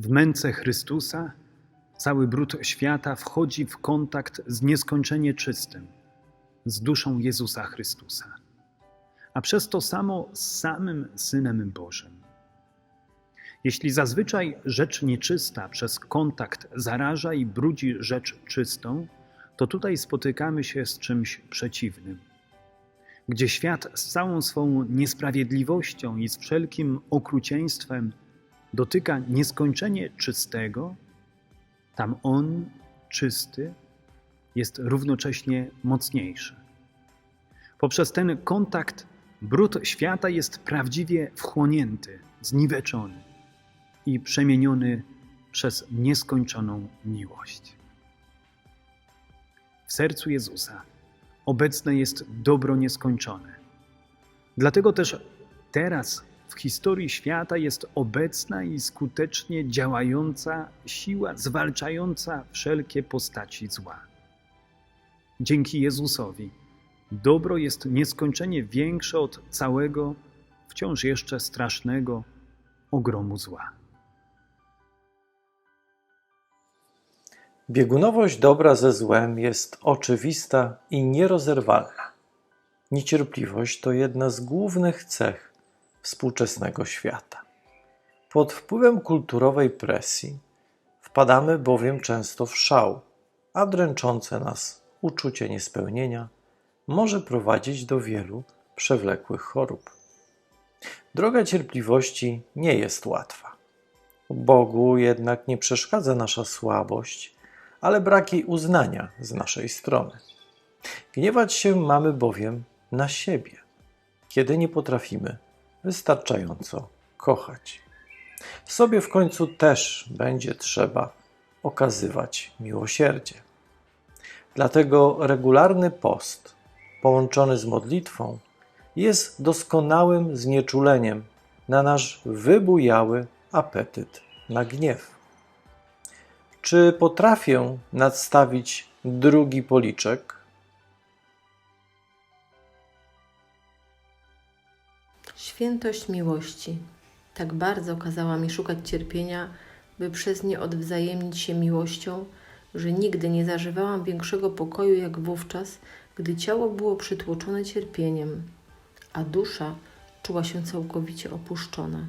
W męce Chrystusa cały brud świata wchodzi w kontakt z nieskończenie czystym, z duszą Jezusa Chrystusa, a przez to samo z samym Synem Bożym. Jeśli zazwyczaj rzecz nieczysta przez kontakt zaraża i brudzi rzecz czystą, to tutaj spotykamy się z czymś przeciwnym. Gdzie świat z całą swą niesprawiedliwością i z wszelkim okrucieństwem dotyka nieskończenie czystego, tam on, czysty, jest równocześnie mocniejszy. Poprzez ten kontakt brud świata jest prawdziwie wchłonięty, zniweczony i przemieniony przez nieskończoną miłość. W sercu Jezusa obecne jest dobro nieskończone. Dlatego też teraz w historii świata jest obecna i skutecznie działająca siła zwalczająca wszelkie postaci zła. Dzięki Jezusowi dobro jest nieskończenie większe od całego, wciąż jeszcze strasznego ogromu zła. Biegunowość dobra ze złem jest oczywista i nierozerwalna. Niecierpliwość to jedna z głównych cech współczesnego świata. Pod wpływem kulturowej presji wpadamy bowiem często w szał, a dręczące nas uczucie niespełnienia może prowadzić do wielu przewlekłych chorób. Droga cierpliwości nie jest łatwa. Bogu jednak nie przeszkadza nasza słabość, ale brak jej uznania z naszej strony. Gniewać się mamy bowiem na siebie, kiedy nie potrafimy wystarczająco kochać. Sobie w końcu też będzie trzeba okazywać miłosierdzie. Dlatego regularny post połączony z modlitwą jest doskonałym znieczuleniem na nasz wybujały apetyt na gniew. Czy potrafię nadstawić drugi policzek? Świętość miłości. Tak bardzo kazała mi szukać cierpienia, by przez nie odwzajemnić się miłością, że nigdy nie zażywałam większego pokoju jak wówczas, gdy ciało było przytłoczone cierpieniem, a dusza czuła się całkowicie opuszczona.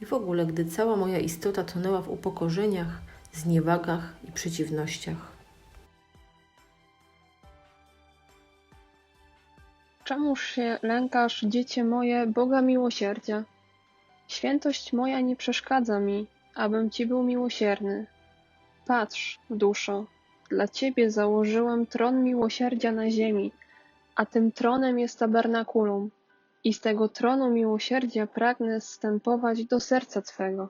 I w ogóle, gdy cała moja istota tonęła w upokorzeniach, zniewagach i przeciwnościach. Czemuż się lękasz, dziecię moje, Boga miłosierdzia? Świętość moja nie przeszkadza mi, abym Ci był miłosierny. Patrz, duszo, dla Ciebie założyłem tron miłosierdzia na ziemi, a tym tronem jest tabernakulum. I z tego tronu miłosierdzia pragnę zstępować do serca Twego.